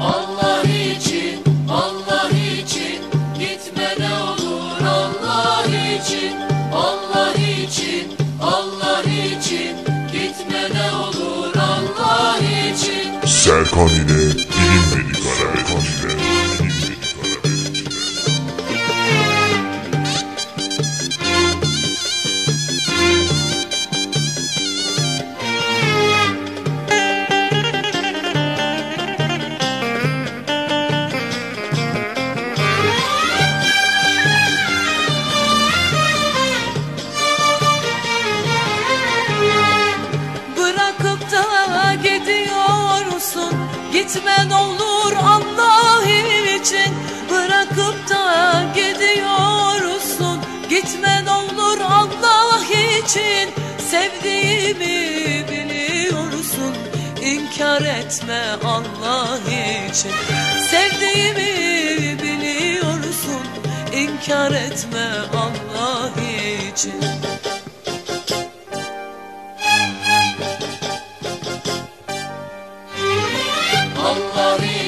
Allah için, Allah için gitme ne olur. Allah için, Allah için, Allah için gitme ne olur. Allah için. Serkan ile bilinmedik Serkan Gitmen olur Allah için. Bırakıp da gidiyorsun. Gitmen olur Allah için. Sevdiğimi biliyorsun. İnkar etme Allah için. Sevdiğimi biliyorsun. İnkar etme Allah için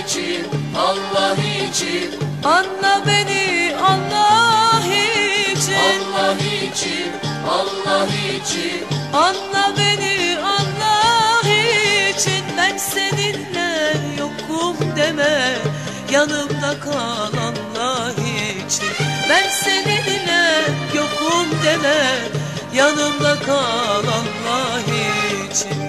için, Allah için, Anla beni Allah için Allah için, Allah için. Anla beni Allah için Ben seninle yokum deme. Yanımda kal Allah için Ben seninle yokum deme. Yanımda kal Allah için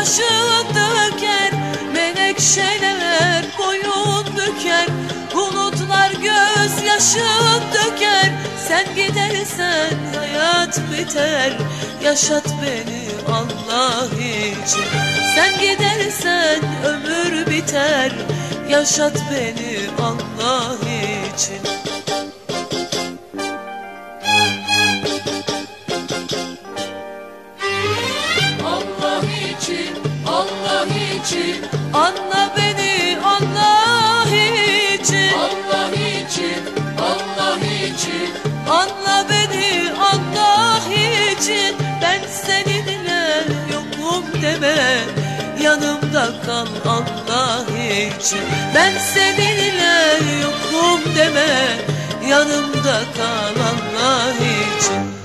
gözyaşı döker Menekşeler boyun büker Bulutlar gözyaşı döker. Sen gidersen hayat biter Yaşat beni Allah için. Sen gidersen ömür biter Yaşat beni Allah için için, Allah için, Anla beni Allah için. Allah için, Allah için. Anla beni Allah için. Ben seninle yokum deme. Yanımda kal Allah için. Ben seninle yokum deme. Yanımda kal Allah